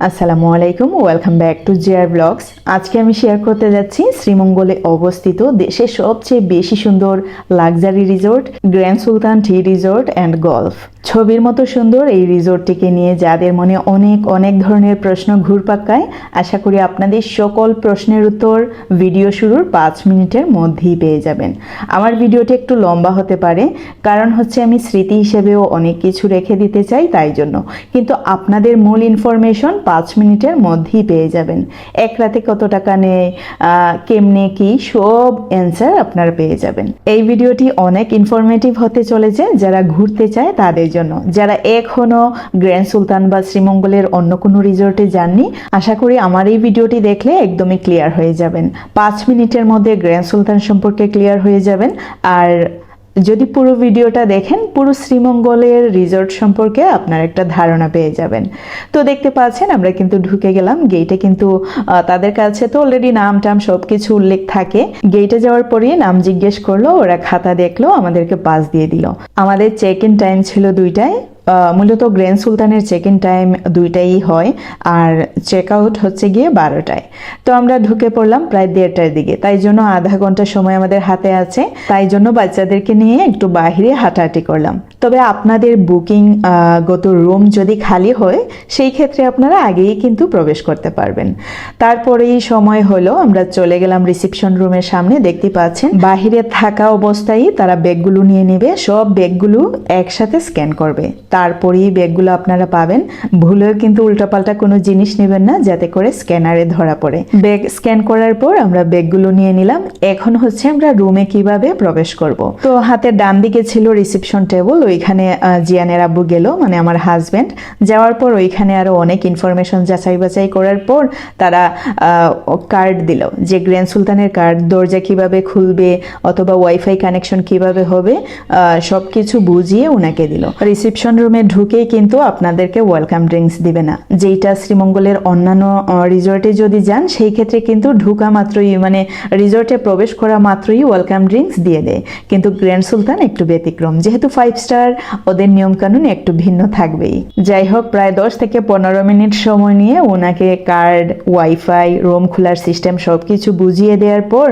আসসালামু আলাইকুম welcome back to জিয়ার ব্লগস আজকে আমি শেয়ার করতে যাচ্ছি শ্রীমঙ্গলে অবস্থিত দেশের সবচেয়ে বেশি সুন্দর luxury resort grand Sultan tea resort and golf ছবির মতো সুন্দর এই রিসোর্টটিকে নিয়ে যাদের মনে অনেক অনেক ধরনের প্রশ্ন ঘুরপাক্কায় আশা করি আপনাদের সকল প্রশ্নের উত্তর ভিডিও শুরুর পাঁচ মিনিটের মধ্যেই পেয়ে যাবেন। আমার ভিডিওটি একটু লম্বা হতে পারে, কারণ হচ্ছে আমি স্মৃতি হিসেবেও অনেক কিছু রেখে দিতে চাই তাই জন্য। কিন্তু আপনাদের মূল ইনফরমেশন পাঁচ মিনিটের মধ্যেই পেয়ে যাবেন। এক রাতে কত টাকা নেয় কেমনে কি, সব অ্যান্সার আপনারা পেয়ে যাবেন। এই ভিডিওটি অনেক ইনফরমেটিভ হতে চলেছে, যারা ঘুরতে চায় তাদের জন্য। যারা এখনও গ্র্যান্ড সুলতান বা শ্রীমঙ্গলের অন্য কোনো রিসোর্টে যাননি, আশা করি আমার এই ভিডিওটি দেখলে একদমই ক্লিয়ার হয়ে যাবেন। পাঁচ মিনিটের মধ্যে গ্র্যান্ড সুলতান সম্পর্কে ক্লিয়ার হয়ে যাবেন। আর যদি পুরো ভিডিওটা দেখেন, পুরো শ্রীমঙ্গলের রিজর্ট সম্পর্কে আপনার একটা ধারণা পেয়ে যাবেন। তো দেখতে পাচ্ছেন, আমরা কিন্তু ঢুকে গেলাম। গেইটে কিন্তু তাদের কাছে তো অলরেডি নাম টাম সব কিছু উল্লেখ থাকে। গেইটে যাওয়ার পরে নাম জিজ্ঞেস করল, ওরা খাতা দেখল, আমাদেরকে পাস দিয়ে দিল। আমাদের চেক ইন টাইম ছিল দুইটায়। মূলত গ্র্যান্ড সুলতানের চেক ইন টাইম দুইটাই হয় আর চেক আউট হচ্ছে গিয়ে বারোটায়। তো আমরা ঢুকে পড়লাম প্রায় দেড়টার দিকে। তাই জন্য আধা ঘণ্টা সময় আমাদের হাতে আছে। তাই জন্য বাচ্চাদেরকে নিয়ে একটু বাইরে হাঁটাহাঁটি করলাম। তবে আপনাদের বুকিং গত রুম যদি খালি হয়, সেই ক্ষেত্রে আপনারা আগেই কিন্তু প্রবেশ করতে পারবেন। তারপরেই সময় হলো, আমরা চলে গেলাম রিসেপশন রুমের সামনে। দেখতে পাচ্ছেন, বাহিরে থাকা অবস্থায় তারা ব্যাগগুলো নিয়ে নেবে। সব ব্যাগগুলো একসাথে স্ক্যান করবে। তারপরেই ব্যাগগুলো আপনারা পাবেন। ভুলেও কিন্তু উল্টাপাল্টা কোনো জিনিস নেবেন না, যাতে করে স্ক্যানারে ধরা পড়ে। ব্যাগ স্ক্যান করার পর আমরা ব্যাগগুলো নিয়ে নিলাম। এখন হচ্ছে আমরা রুমে কীভাবে প্রবেশ করব। তো হাতের ডান দিকে ছিল রিসেপশন টেবিল, ওইখানে জিয়ানের আব্বু গেল মানে আমার হাজবেন্ড যাওয়ার পর ওইখানে আরও অনেক ইনফরমেশন যাচাই বাছাই করার পর তারা কার্ড দিল যে গ্র্যান্ড সুলতানের কার্ড দরজা কীভাবে খুলবে অথবা ওয়াইফাই কানেকশন কীভাবে হবে সব কিছু বুঝিয়ে ওনাকে দিল। রিসেপশন রুমে ঢুকেই কিন্তু আপনাদেরকে ওয়েলকাম ড্রিঙ্কস দিবে না। যেটা শ্রীমঙ্গলের অন্যান্য রিসোর্টে যদি যান, সেই ক্ষেত্রে কিন্তু ঢুকা মাত্রই মানে রিসোর্টে প্রবেশ করা মাত্রই ওয়েলকাম ড্রিঙ্কস দিয়ে দেয়। কিন্তু গ্র্যান্ড সুলতান একটু ব্যতিক্রম। যেহেতু ফাইভ স্টার ওদের নিয়মকানুন একটু ভিন্ন থাকবেই। যাই হোক, প্রায় দশ থেকে পনেরো মিনিট সময় নিয়ে ওনাকে কার্ড ওয়াইফাই রুম খোলার সিস্টেম সব কিছু বুঝিয়ে দেওয়ার পর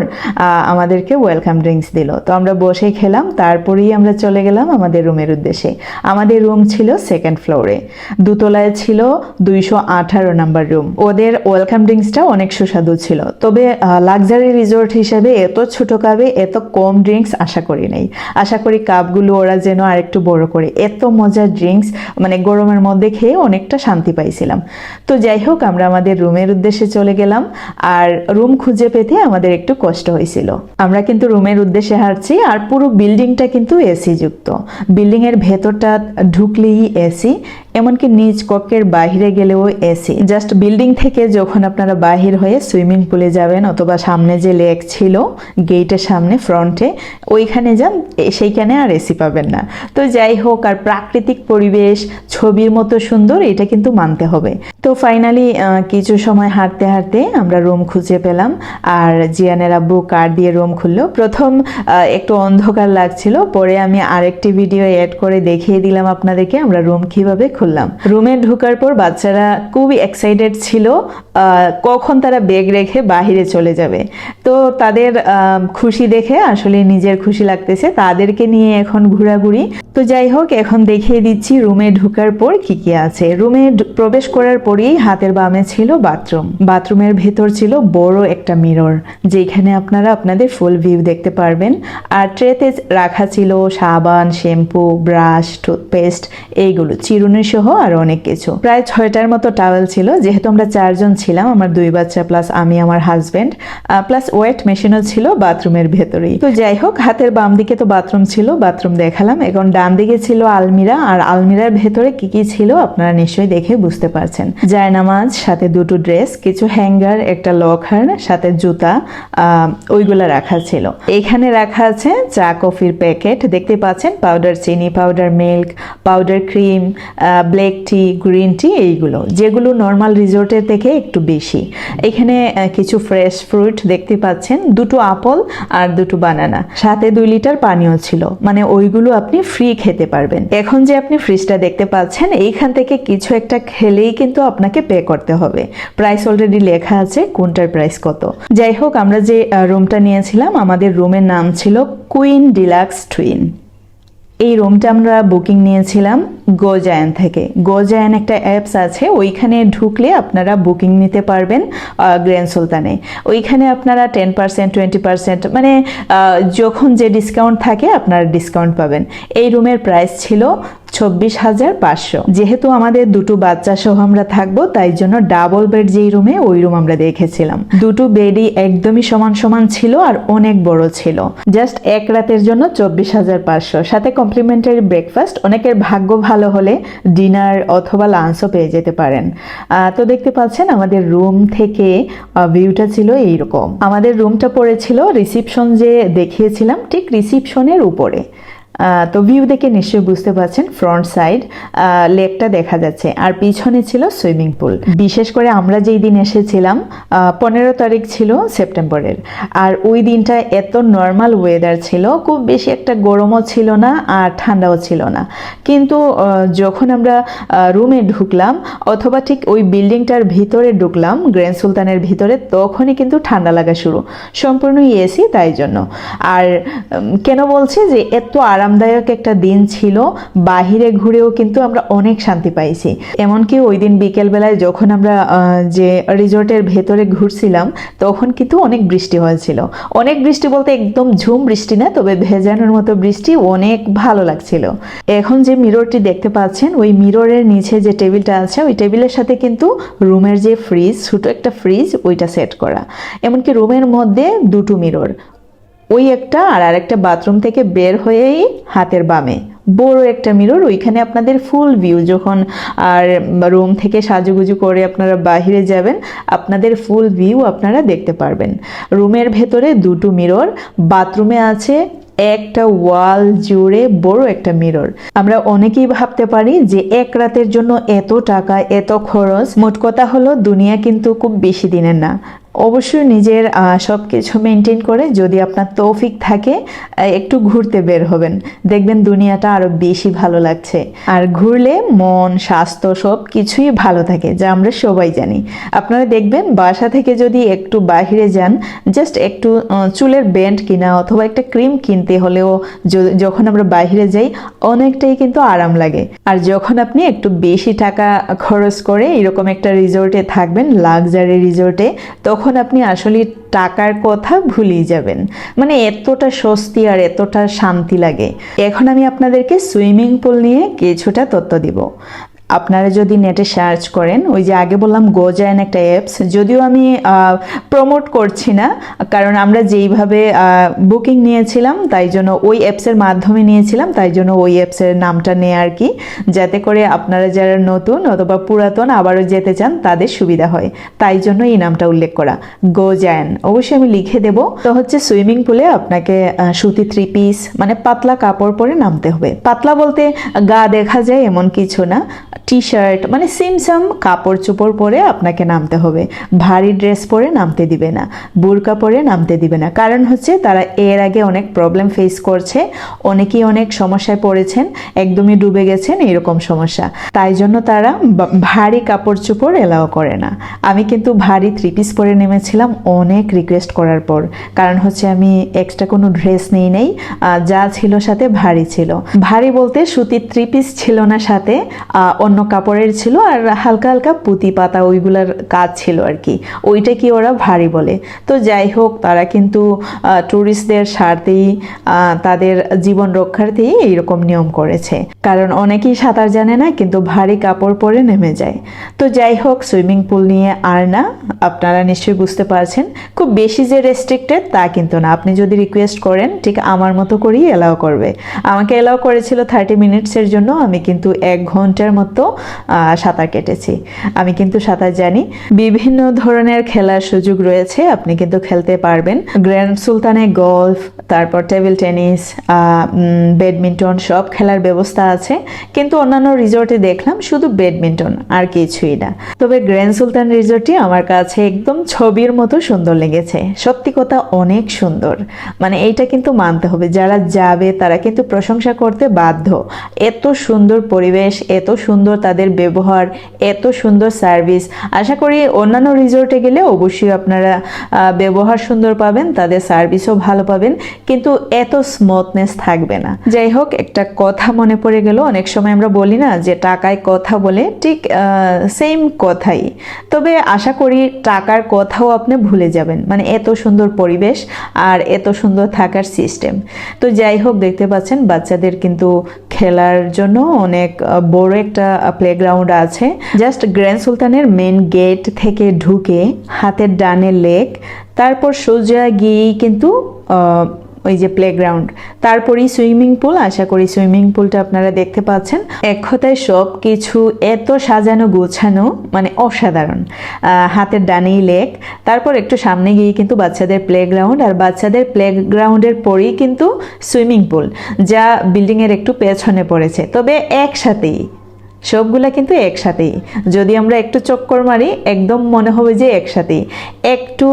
আমাদেরকে ওয়েলকাম ড্রিঙ্কস দিল। তো আমরা বসে খেলাম, তারপরেই আমরা চলে গেলাম আমাদের রুমের উদ্দেশ্যে। আমাদের রুম ছিল সেকেন্ড ফ্লোরে দুতলায় ছিল দুইশো আঠারো নাম্বার রুম ওদের ওয়েলকাম ড্রিঙ্কসটা অনেক সুস্বাদু ছিল। তবে লাক্সারি রিসোর্ট হিসাবে এত ছোট কাপে এত কম ড্রিঙ্কস আশা করি নাই। আশা করি কাপগুলো ওরা যেন আরেকটু বড় করে। এত মজার ড্রিঙ্কস মানে গরমের মধ্যে খেয়ে অনেকটা শান্তি পাইছিলাম। তো যাই হোক, আমরা আমাদের রুমের উদ্দেশ্যে চলে গেলাম। আর রুম খুঁজে পেতে আমাদের একটু কষ্ট হয়েছিল। আমরা কিন্তু রুমের উদ্দেশ্যে হাঁটছি আর পুরো বিল্ডিংটা কিন্তু এসি যুক্ত বিল্ডিং এর ভেতরটা ঢুকলেই এসি এমনকি নিজ কক্ষের বাইরে গেলেও এসি। জাস্ট বিল্ডিং থেকে যখন আপনারা বাহির হয়ে সুইমিং পুলে যাবেন অথবা সামনে যে লেক ছিল, গেটের সামনে, ফ্রন্টে, ওইখানে যান সেইখানে আর এসি পাবেন না। তো যাই হোক, আর প্রাকৃতিক পরিবেশ, ছবির মতো সুন্দর, এটা কিন্তু মানতে হবে। তো ফাইনালি কিছু সময় হাঁটতে হাঁটতে আমরা রুম খুঁজে পেলাম, আর জিয়ানের আব্বু কার দিয়ে রুম খুললো? প্রথম একটু অন্ধকার লাগছিল, পরে আমি আরেকটি ভিডিও অ্যাড করে দেখিয়ে দিলাম আপনাদেরকে, আমরা রুম কীভাবে খুললাম। রুমে ঢোকার পর বাচ্চারা খুবই এক্সাইটেড ছিল কখন তারা ব্যাগ রেখে বাহিরে চলে যাবে। তো তাদের খুশি দেখে আসলে নিজের খুশি লাগতেছে, তাদেরকে নিয়ে এখন ঘোরাঘুরি। তো যাই হোক, এখন দেখিয়ে দিচ্ছি রুমে ঢোকার পর কি কি আছে। রুমে প্রবেশ করার পরেই হাতের বামে ছিল বাথরুম বাথরুমের ভেতর ছিল বড় একটা মিরর যেখানে আপনারা আপনাদের ফুল ভিউ দেখতে পারবেন। আর ট্রেতে রাখা ছিল সাবান শ্যাম্পু ব্রাশ টুথপেস্ট এইগুলো। চিরুনি সহ আর অনেক কিছু। প্রায় ছয়টার মতো টাওয়েল ছিল, যেহেতু আমরা চারজন ছিলাম, আমার দুই বাচ্চা প্লাস আমি, আমার হাজবেন্ড প্লাস ওয়েট মেশিনও ছিল বাথরুমের ভেতরেই। তো যাই হোক, হাতের বাম দিকে তো বাথরুম ছিল বাথরুম দেখালাম। এখন ডান দিকে ছিল আলমিরা, আর আলমিরার ভেতরে কি কি ছিল আপনারা নিশ্চয়ই দেখে বুঝতে পারছেন। জায়নামাজ, সাথে দুটো ড্রেস কিছু হ্যাঙ্গার একটা লকার সাথে জুতা ওইগুলা রাখা ছিল। এখানে রাখা আছে চা, কফির প্যাকেট দেখতে পাচ্ছেন? পাউডার চিনি powder milk powder cream black tea, green tea এইগুলো, যেগুলো নর্মাল রিসোর্টের থেকে একটু বেশি। এখানে কিছু ফ্রেশ ফ্রুট দেখতে পাচ্ছেন, দুটো আপল আর দুটো বানানা। সাথে দুই লিটার পানিও ছিল মানে ওইগুলো আপনি ফ্রি খেতে পারবেন। এখন যে আপনি ফ্রিজটা দেখতে পাচ্ছেন, এইখান থেকে কিছু একটা খেলেই কিন্তু আপনাকে পে করতে হবে। প্রাইস অলরেডি লেখা আছে, কোনটার প্রাইস কত। যাই হোক, আমরা যে রুমটা নিয়েছিলাম, আমাদের রুমের নাম ছিল কুইন ডিলাক্স টুইন। এই রুমটা আমরা বুকিং নিয়েছিলাম গোজায়ন থেকে। গোজায়ন একটা অ্যাপস আছে, ওইখানে ঢুকলে আপনারা বুকিং নিতে পারবেন গ্র্যান্ড সুলতানে। ওইখানে আপনারা টেন পার্সেন্ট, টোয়েন্টি পার্সেন্ট মানে যখন যে ডিসকাউন্ট থাকে আপনারা ডিসকাউন্ট পাবেন। এই রুমের প্রাইস ছিল চব্বিশ হাজার পাঁচশো। যেহেতু আমাদের দুটো বাচ্চা সহ আমরা থাকব, তাই জন্য ডাবল বেড যেই রুমে ওই রুম আমরা দেখেছিলাম। দুটো বেডই একদমই সমান সমান ছিল আর অনেক বড় ছিল। জাস্ট এক রাতের জন্য চব্বিশ হাজার পাঁচশো। সাথে কমপ্লিমেন্টারি ব্রেকফাস্ট অনেকের ভাগ্য ভালো হলে ডিনার অথবা লাঞ্চও পেয়ে যেতে পারেন। তো দেখতে পাচ্ছেন, আমাদের রুম থেকে ভিউটা ছিল এইরকম। আমাদের রুমটা পড়েছিল রিসিপশন যে দেখিয়েছিলাম, ঠিক রিসিপশনের উপরে। তো ভিউ দেখে নিশ্চয়ই বুঝতে পারছেন ফ্রন্ট সাইড লেকটা দেখা যাচ্ছে, আর পিছনে ছিল সুইমিং পুল বিশেষ করে আমরা যেই দিন এসেছিলাম পনেরো তারিখ ছিল সেপ্টেম্বরের, আর ওই দিনটা এত নর্মাল ওয়েদার ছিল, খুব বেশি একটা গরমও ছিল না, আর ঠান্ডাও ছিল না। কিন্তু যখন আমরা রুমে ঢুকলাম, অথবা ঠিক ওই বিল্ডিংটার ভিতরে ঢুকলাম গ্র্যান্ড সুলতানের ভিতরে, তখনই কিন্তু ঠান্ডা লাগা শুরু। সম্পূর্ণ এসি তাই জন্য। আর কেন বলছি যে এত আরামদায়ক একটা দিন ছিল, বাহিরে ঘুরেও কিন্তু আমরা অনেক শান্তি পাইছি। এমনকি ওই দিন বিকেলবেলায় যখন আমরা যে রিসোর্টের ভেতরে ঘুরছিলাম, তখন কিন্তু অনেক বৃষ্টি হয়েছিল। অনেক বৃষ্টি বলতে একদম ঝুম বৃষ্টি না, তবে ভেজানোর মতো বৃষ্টি অনেক ভালো লাগছিল। এখন যে মিররটি দেখতে পাচ্ছেন, ওই মিররের নিচে যে টেবিলটা আছে, ওই টেবিলের সাথে কিন্তু রুমের যে ফ্রিজ, ছোট একটা ফ্রিজ, ওইটা সেট করা। এমনকি রুমের মধ্যে দুটো মিরর ওই একটা আর আরেকটা বাথরুম থেকে বের হয়েই হাতের বামে। বড় একটা মিরর ওইখানে আপনাদের ফুল ভিউ যখন আর রুম থেকে সাজুগুজু করে আপনারা বাইরে যাবেন, আপনাদের ফুল ভিউ আপনারা দেখতে পারবেন। রুমের ভেতরে দুটো মিরর বাথরুমে আছে একটা ওয়াল জুড়ে বড় একটা মিরর আমরা অনেকেই ভাবতে পারি যে এক রাতের জন্য এত টাকা, এত খরচ। মোট কথা হলো, দুনিয়া কিন্তু খুব বেশি দিনের না। অবশ্যই নিজের সব কিছু মেনটেন করে যদি আপনার তৌফিক থাকে একটু ঘুরতে বের হবেন। দেখবেন দুনিয়াটা আরও বেশি ভালো লাগছে। আর ঘুরলে মন, স্বাস্থ্য সব কিছুই ভালো থাকে, যা আমরা সবাই জানি। আপনারা দেখবেন বাসা থেকে যদি একটু বাইরে যান জাস্ট একটু চুলের ব্যান্ড কিনা অথবা একটা ক্রিম কিনতে হলেও যখন আমরা বাইরে যাই, অনেকটাই কিন্তু আরাম লাগে। আর যখন আপনি একটু বেশি টাকা খরচ করে এরকম একটা রিসোর্টে থাকবেন লাক্সারি রিসোর্টে তখন আপনি আসলে টাকার কথা ভুলেই যাবেন। মানে এতটা স্বস্তি আর এতটা শান্তি লাগে। এখন আমি আপনাদেরকে সুইমিং পুল নিয়ে কিছুটা তথ্য দিব। আপনারা যদি নেটে সার্চ করেন, ওই যে আগে বললাম গোজায়ন একটা অ্যাপস যদিও আমি প্রমোট করছি না, কারণ আমরা যেইভাবে বুকিং নিয়েছিলাম, তাই জন্য ওই অ্যাপসের মাধ্যমে নিয়েছিলাম, তাই জন্য ওই অ্যাপসের নামটা নেয় আর কি। যাতে করে আপনারা যারা নতুন অথবা পুরাতন আবারও যেতে চান, তাদের সুবিধা হয়। তাই জন্য এই নামটা উল্লেখ করা। গোজায়ন অবশ্যই আমি লিখে দেব। তো হচ্ছে সুইমিং পুলে আপনাকে সুতি থ্রি পিস মানে পাতলা কাপড় পরে নামতে হবে। পাতলা বলতে গা দেখা যায় এমন কিছু না। টি শার্ট মানে সিমসাম কাপড় চোপড় পরে আপনাকে নামতে হবে। ভারী ড্রেস পরে নামতে দিবে না। বুরকা পরে নামতে দিবে না। কারণ হচ্ছে তারা এর আগে অনেক প্রবলেম ফেস করছে। অনেকেই অনেক সমস্যায় পড়েছেন। একদমই ডুবে গেছেন এরকম সমস্যা। তাই জন্য তারা ভারী কাপড় চোপড় এলাও করে না। আমি কিন্তু ভারী থ্রি পিস পরে নেমেছিলাম অনেক রিকোয়েস্ট করার পর। কারণ হচ্ছে আমি এক্সট্রা কোনো ড্রেস নেই নেই যা ছিল সাথে ভারী ছিল। ভারী বলতে সুতির থ্রি পিস ছিল না সাথে আহ, অন্য কাপড়ের ছিল আর হালকা হালকা পুঁতি পাতা ওইগুলার কাজ ছিল আর কি। ওইটা কি ওরা ভারী বলে। তো যাই হোক, তারা কিন্তু ট্যুরিস্টদের স্বার্থেই তাদের জীবন রক্ষার্থেই এইরকম নিয়ম করেছে। কারণ অনেকেই সাঁতার জানে না, কিন্তু ভারী কাপড় পরে নেমে যায়। তো যাই হোক, সুইমিং পুল নিয়ে আর না, আপনারা নিশ্চয়ই বুঝতে পারছেন। খুব বেশি যে রেস্ট্রিক্টেড তা কিন্তু না। আপনি যদি রিকোয়েস্ট করেন, ঠিক আমার মতো করেই এলাও করবে। আমাকে এলাও করেছিল থার্টি মিনিটসের জন্য। আমি কিন্তু এক ঘণ্টার মতো সাঁতার কেটেছি। আমি কিন্তু সাঁতার জানি। বিভিন্ন ধরনের খেলার সুযোগ রয়েছে, আপনি কিন্তু খেলতে পারবেন। গ্র্যান্ড সুলতানে গলফ, তারপর টেবিল টেনিস ব্যাডমিন্টন সব খেলার ব্যবস্থা আছে। কিন্তু অন্যান্য রিসোর্টে দেখলাম শুধু ব্যাডমিন্টন, আর কিছুই না। তবে গ্র্যান্ড সুলতান রিসোর্টটি আমার কাছে একদম ছবির মতো সুন্দর লেগেছে। সত্যি কথা, অনেক সুন্দর। মানে এইটা কিন্তু মানতে হবে, যারা যাবে তারা কিন্তু প্রশংসা করতে বাধ্য। এত সুন্দর পরিবেশ, এত সুন্দর তাদের ব্যবহার এত সুন্দর সার্ভিস আশা করি অন্যান্য রিসোর্টে গেলে অবশ্যই আপনারা ব্যবহার সুন্দর পাবেন, তাদের সার্ভিসও ভালো পাবেন, কিন্তু এত স্মুথনেস থাকবে না। যাই হোক, একটা কথা মনে পড়ে গেল, অনেক সময় আমরা বলি না যে টাকায় কথা বলে, ঠিক সেম কথাই। তবে আশা করি টাকার কথাও আপনি ভুলে যাবেন মানে এত সুন্দর পরিবেশ আর এত সুন্দর থাকার সিস্টেম তো যাই হোক, দেখতে পাচ্ছেন বাচ্চাদের কিন্তু খেলার জন্য অনেক বড় একটা প্লেগ্রাউন্ড আছে। জাস্ট গ্র্যান্ড সুলতানের মেন গেট থেকে ঢুকে হাতের ডানে লেক, তারপর সোজা গিয়েই কিন্তু ওই যে প্লেগ্রাউন্ড তারপরেই সুইমিং পুল আশা করি সুইমিং পুলটা আপনারা দেখতে পাচ্ছেন। এক কথায় সব কিছু এত সাজানো গোছানো মানে অসাধারণ। হাতের ডানেই লেক, তারপর একটু সামনে গিয়ে কিন্তু বাচ্চাদের প্লেগ্রাউন্ড আর বাচ্চাদের প্লেগ্রাউন্ডের পরেই কিন্তু সুইমিং পুল যা বিল্ডিংয়ের একটু পেছনে পড়েছে। তবে একসাথেই সবগুলা কিন্তু একসাথেই। যদি আমরা একটু চক্কর মারি, একদম মনে হবে যে একসাথেই। একটু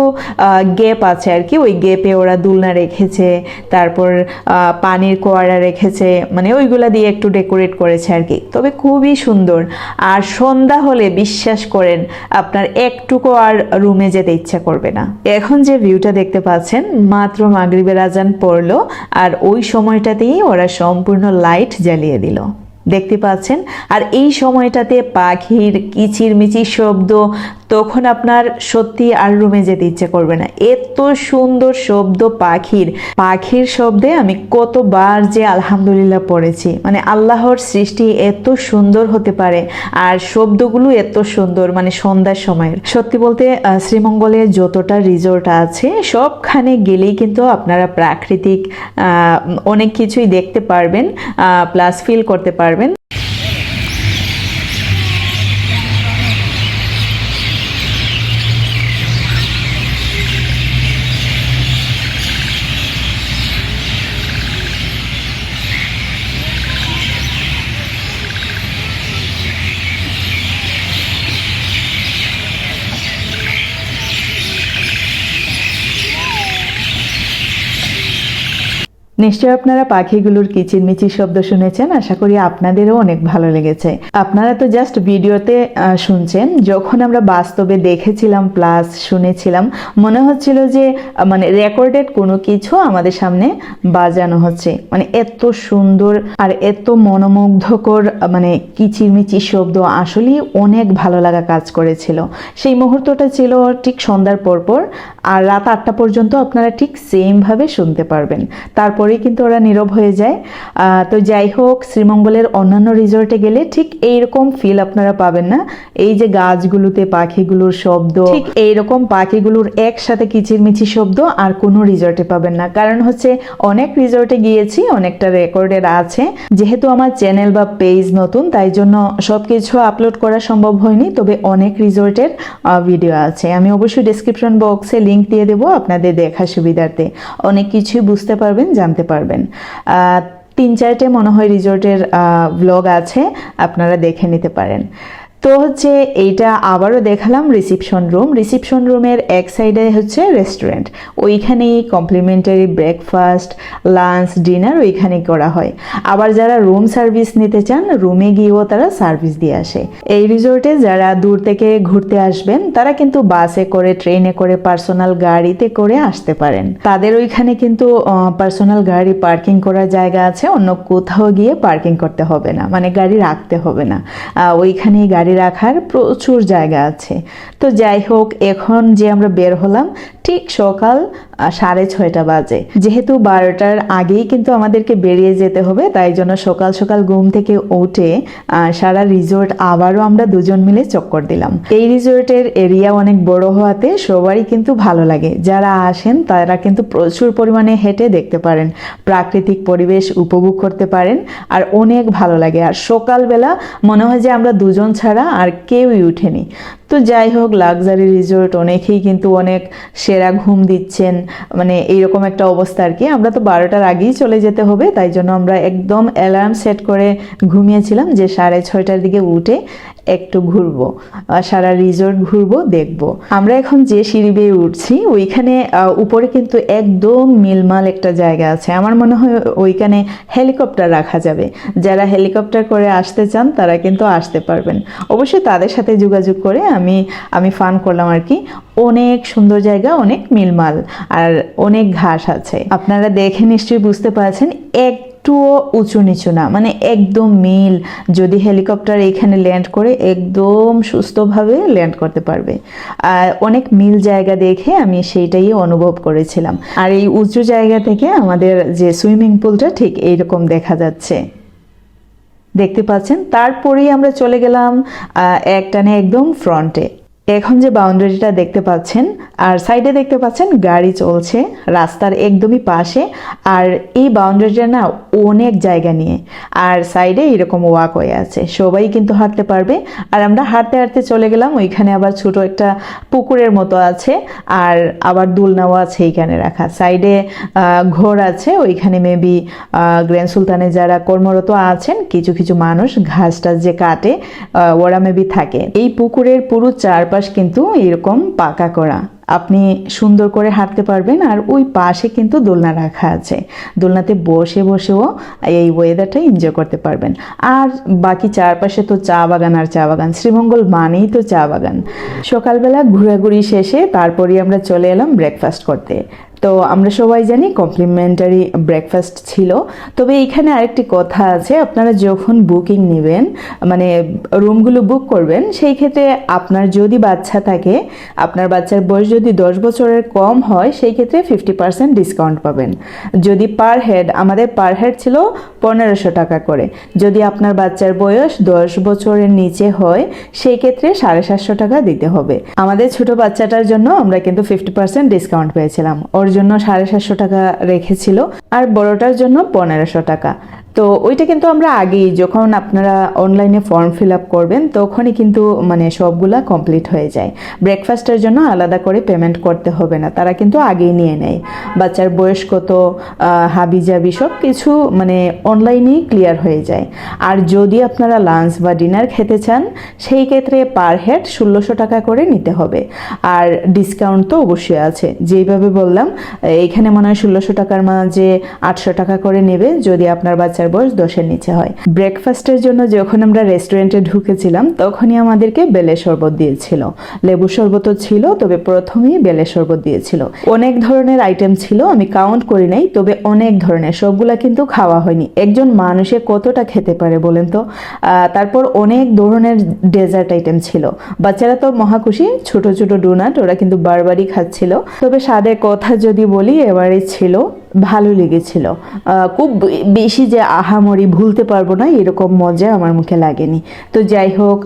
গ্যাপ আছে আর কি, ওই গ্যাপে ওরা দুলনা রেখেছে, তারপর পানির কোয়ারা রেখেছে মানে ওইগুলা দিয়ে একটু ডেকোরেট করেছে আর কি। তবে খুবই সুন্দর। আর সন্ধ্যা হলে বিশ্বাস করেন, আপনার একটুকু আর রুমে যেতে ইচ্ছা করবে না। এখন যে ভিউটা দেখতে পাচ্ছেন, মাত্র মাগরিবের আজান পড়ল, আর ওই সময়টাতেই ওরা সম্পূর্ণ লাইট জ্বালিয়ে দিল। দেখতে পাচ্ছেন। আর এই সময়টাতে পাখির কিচিরমিচির শব্দ, তখন আপনার সত্যি আর রুমে যেতে ইচ্ছে করবে না। এত সুন্দর শব্দ পাখির। পাখির শব্দে আমি কতবার যে আলহামদুলিল্লাহ পড়েছি। মানে আল্লাহর সৃষ্টি এত সুন্দর হতে পারে, আর শব্দগুলো এত সুন্দর মানে সন্ধ্যার সময়ের। সত্যি বলতে শ্রীমঙ্গলে যতটা রিসোর্ট আছে, সবখানে গেলেই কিন্তু আপনারা প্রাকৃতিক অনেক কিছুই দেখতে পারবেন প্লাস ফিল করতে পারবেন। নিশ্চয়ই আপনারা পাখিগুলোর কিচিরমিচির শব্দ শুনেছেন? আশা করি আপনাদেরও অনেক ভালো লেগেছে। আপনারা তো জাস্ট ভিডিওতে শুনছেন। যখন আমরা বাস্তবে দেখেছিলাম প্লাস শুনেছিলাম, মনে হচ্ছিল যে মানে রেকর্ডেড কোনো কিছু আমাদের সামনে বাজানো হচ্ছে। মানে এত সুন্দর আর এত মনোমুগ্ধকর মানে কিচিরমিচির শব্দ আসলেই অনেক ভালো লাগা কাজ করেছিল। সেই মুহূর্তটা ছিল ঠিক সন্ধ্যার পরপর, আর রাত আটটা পর্যন্ত আপনারা ঠিক সেমভাবে শুনতে পারবেন। তারপরেই কিন্তু ওরা নীরব হয়ে যায়। তো যাই হোক শ্রীমঙ্গলের অন্যান্য রিসোর্টে গেলে ঠিক এইরকম ফিল আপনারা পাবেন না। এই যে গাছগুলোতে পাখিগুলোর শব্দ ঠিক। এইরকম পাখিগুলোর একসাথে কিচিরমিচির শব্দ আর কোনো রিসোর্টে পাবেন না। কারণ হচ্ছে অনেক রিসোর্টে গিয়েছি অনেকটা রেকর্ডের আছে। যেহেতু আমার চ্যানেল বা পেজ নতুন তাই জন্য সব কিছু আপলোড করা সম্ভব হয়নি তবে অনেক রিসোর্টের ভিডিও আছে। আমি অবশ্যই ডিসক্রিপশন বক্সে লিংক দিয়ে দেবো আপনাদের দেখা সুবিধার্থে। অনেক কিছুই বুঝতে পারবেন জানতে পারবেন। আহ, তিন চারটে মনে হয় রিজোর্টের ব্লগ আছে আপনারা দেখে নিতে পারেন। তো হচ্ছে এইটা আবারও দেখালাম রিসিপশন রুম রিসিপশন রুমের এক সাইডে হচ্ছে রেস্টুরেন্ট ওইখানেই কমপ্লিমেন্টারি ব্রেকফাস্ট লাঞ্চ ডিনার ওইখানেই করা হয়। আবার যারা রুম সার্ভিস নিতে চান রুমে গিয়েও তারা সার্ভিস দিয়ে আসে। এই রিসোর্টে যারা দূর থেকে ঘুরতে আসবেন, তারা কিন্তু বাসে করে ট্রেনে করে পার্সোনাল গাড়িতে করে আসতে পারেন। তাদের ওইখানে কিন্তু পার্সোনাল গাড়ি পার্কিং করার জায়গা আছে, অন্য কোথাও গিয়ে পার্কিং করতে হবে না। মানে গাড়ি রাখতে হবে না। ওইখানেই গাড়ি গাড়ি রাখার প্রচুর জায়গা আছে। তো যাই হোক, এখন যে আমরা বের হলাম, ঠিক সকাল সাড়ে ছয়টা বাজে। যেহেতু বারোটার আগেই কিন্তু আমাদেরকে বেরিয়ে যেতে হবে, তাই জন্য সকাল সকাল ঘুম থেকে উঠে সারা রিসোর্ট আবারও আমরা দুজন মিলে চক্কর দিলাম। এই রিসোর্টের এরিয়া অনেক বড় হওয়াতে সবারই কিন্তু ভালো লাগে। যারা আসেন, তারা কিন্তু প্রচুর পরিমাণে হেঁটে দেখতে পারেন, প্রাকৃতিক পরিবেশ উপভোগ করতে পারেন, আর অনেক ভালো লাগে। আর সকালবেলা মনে হয় যে আমরা দুজন ছাড়া আর কেউই উঠেনি। তো যাই হোক লাক্সারি রিসোর্ট অনেকেই কিন্তু অনেক সেরা ঘুম দিচ্ছেন। মানে এইরকম একটা অবস্থা আর কি। আমরা তো বারোটার আগেই চলে যেতে হবে, তাই জন্য আমরা একদম অ্যালার্ম সেট করে ঘুমিয়েছিলাম যে সাড়ে ছয়টার দিকে উঠে একটু ঘুরবো সারা রিসোর্ট ঘুরবো, দেখব। আমরা এখন যে সিঁড়ি বেয়ে উঠছি, ওইখানে উপরে কিন্তু একদম মিলমাল একটা জায়গা আছে। আমার মনে হয় ওইখানে হেলিকপ্টার রাখা যাবে। যারা হেলিকপ্টার করে আসতে চান, তারা কিন্তু আসতে পারবেন। অবশ্যই তাদের সাথে যোগাযোগ করে আমি আমি ফান করলাম আর কি। অনেক সুন্দর জায়গা, অনেক মিলমাল আর অনেক ঘাস আছে। আপনারা দেখে নিশ্চয়ই বুঝতে পারছেন এক একটুও উঁচু নিচু না মানে একদম মিল। যদি হেলিকপ্টার এখানে ল্যান্ড করে একদম সুস্থভাবে ল্যান্ড করতে পারবে। আর অনেক মিল জায়গা দেখে আমি সেইটাই অনুভব করেছিলাম। আর এই উঁচু জায়গা থেকে আমাদের যে সুইমিং পুলটা ঠিক এইরকম দেখা যাচ্ছে। দেখতে পাচ্ছেন। তারপরেই আমরা চলে গেলাম এক একটানে একদম ফ্রন্টে এখন যে বাউন্ডারিটা দেখতে পাচ্ছেন, আর সাইডে দেখতে পাচ্ছেন গাড়ি চলছে, রাস্তার একদমই পাশে, আর এই বাউন্ডারিটা না অনেক জায়গা নিয়ে, আর সাইডে এরকম ওয়াকওয়ে আছে। সবাই কিন্তু হাঁটতে পারবে, আর আমরা হাঁটতে হাঁটতে চলে গেলাম, ওইখানে আবার ছোট একটা পুকুরের মতো আছে, আর আবার দুলনাও আছে এইখানে রাখা। সাইডে ঘোর আছে, ওইখানে মেবি গ্র্যান্ড সুলতানে যারা কর্মরত আছেন, কিছু কিছু মানুষ ঘাস টাস যে কাটে ওরা মেবি থাকে। এই পুকুরের পুরো চারপাশ কিন্তু এরকম পাকা করা। আপনি সুন্দর করে হাঁটতে পারবেন আর ওই পাশে কিন্তু দোলনা রাখা আছে। দোলনাতে বসে বসেও এই ওয়েদারটা এনজয় করতে পারবেন। আর বাকি চারপাশে তো চা বাগান আর চা বাগান। শ্রীমঙ্গল মানেই তো চা বাগান। সকালবেলা ঘোরাঘুরি শেষে তারপরে আমরা চলে এলাম ব্রেকফাস্ট করতে। তো আমরা সবাই জানি কমপ্লিমেন্টারি ব্রেকফাস্ট ছিল। তবে এখানে আরেকটি কথা আছে, আপনারা যখন বুকিং নেবেন মানে রুমগুলো বুক করবেন, সেই ক্ষেত্রে আপনার যদি বাচ্চা থাকে, আপনার বাচ্চার বয়স যদি দশ বছরের কম হয়, সেই ক্ষেত্রে ফিফটি পার্সেন্ট ডিসকাউন্ট পাবেন। যদি পার হেড আমাদের পার হেড ছিল পনেরোশো টাকা করে। যদি আপনার বাচ্চার বয়স দশ বছরের নিচে হয়, সেই ক্ষেত্রে সাড়ে সাতশো টাকা দিতে হবে। আমাদের ছোট বাচ্চাটার জন্য আমরা কিন্তু ফিফটি পার্সেন্ট ডিসকাউন্ট পেয়েছিলাম। ওর জন্য সাড়ে সাতশো টাকা রেখেছিল আর বড়টার জন্য পনেরোশো টাকা। তো ওইটা কিন্তু আমরা আগেই, যখন আপনারা অনলাইনে ফর্ম ফিল আপ করবেন, তখনই কিন্তু মানে সবগুলা কমপ্লিট হয়ে যায়। ব্রেকফাস্টের জন্য আলাদা করে পেমেন্ট করতে হবে না, তারা কিন্তু আগেই নিয়ে নেয়। বাচ্চার বয়স কত হাবি জাবি সব কিছু মানে অনলাইনেই ক্লিয়ার হয়ে যায়। আর যদি আপনারা লাঞ্চ বা ডিনার খেতে চান, সেই ক্ষেত্রে পার হেড ষোলোশো টাকা করে নিতে হবে। আর ডিসকাউন্ট তো অবশ্যই আছে। যেইভাবে বললাম এইখানে মনে হয় ষোলোশো টাকার মাঝে আটশো টাকা করে নেবে। যদি আপনার বাচ্চার বয়স দশের নিচে হয়। ব্রেকফাস্টের জন্য যখন আমরা রেস্টুরেন্টে ঢুকেছিলাম, তখনই আমাদেরকে বেলে শরবত দিয়েছিল। লেবু শরবতও ছিল, তবে প্রথমেই বেলে শরবত দিয়েছিল। অনেক ধরনের আইটেম ছিল, আমি কাউন্ট করি নাই, তবে অনেক ধরনের। সবগুলা কিন্তু খাওয়া হয়নি। একজন মানুষে কতটা খেতে পারে বলেন তো? তারপর অনেক ধরনের ডেজার্ট আইটেম ছিল। বাচ্চারা তো মহাখুশি ছোট ছোট ডোনাট ওরা কিন্তু বারবারই খাচ্ছিল। তবে স্বাদের কথা যদি বলি, এবারে ছিল ভালো লেগেছিল। খুব বেশি যে আহামরি ভুলতে পারব না, এরকম মজা আমার মুখে লাগেনি। তো যাই হোক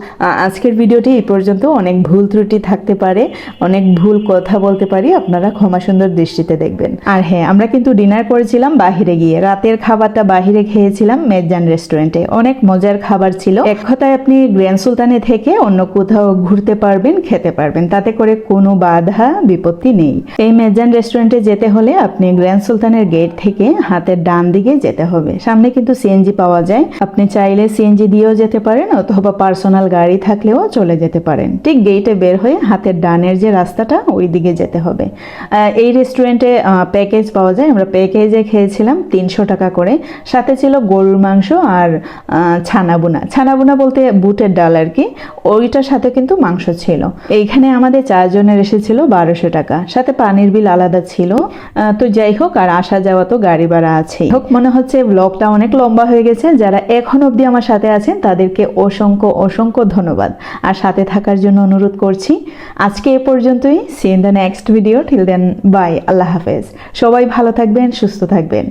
আজকের ভিডিওটি এই পর্যন্ত। অনেক ভুল ত্রুটি থাকতে পারে, অনেক ভুল কথা বলতে পারি, আপনারা ক্ষমা সুন্দর দৃষ্টিতে দেখবেন। আর হ্যাঁ আমরা কিন্তু ডিনার করেছিলাম বাহিরে গিয়ে। রাতের খাবারটা বাহিরে খেয়েছিলাম মেজান রেস্টুরেন্টে। অনেক মজার খাবার ছিল। এক কথায় আপনি গ্র্যান্ড সুলতানে থেকে অন্য কোথাও ঘুরতে পারবেন, খেতে পারবেন। তাতে করে কোনো বাধা, বিপত্তি নেই। এই মেজান রেস্টুরেন্টে যেতে হলে আপনি গ্র্যান্ড সুলতানের গেট থেকে হাতের ডান দিকে যেতে হবে। সামনে কিন্তু সিএনজি পাওয়া যায়। আপনি চাইলে সিএনজি দিয়েও যেতে পারেন অথবা পার্সোনাল গাড়ি থাকলেও চলে যেতে পারেন। ঠিক গেটে বের হয়ে হাতের ডানের যে রাস্তাটা, ওই দিকে যেতে হবে। এই রেস্টুরেন্টে প্যাকেজ পাওয়া যায়। আমরা প্যাকেজে খেয়েছিলাম তিনশো টাকা করে। সাথে ছিল গরুর মাংস আর ছানাবুনা। ছানাবুনা বলতে বুটের ডাল আর কি। ওইটার সাথে কিন্তু মাংস ছিল। এইখানে আমাদের চারজনের এসেছিল বারোশো টাকা। সাথে পানির বিল আলাদা ছিল। তো যাই হোক, আর আসা যাওয়া তো গাড়ি ভাড়া আছে হোক, মনে হচ্ছে ব্লগটা অনেক লম্বা হয়ে গেছে। যারা এখন অবধি আমার সাথে আছেন, তাদেরকে অসংখ্য অসংখ্য ধন্যবাদ। আর সাথে থাকার জন্য অনুরোধ করছি, আজকে এ পর্যন্তই। See in the next video till then bye আল্লাহ হাফেজ। সবাই ভালো থাকবেন, সুস্থ থাকবেন।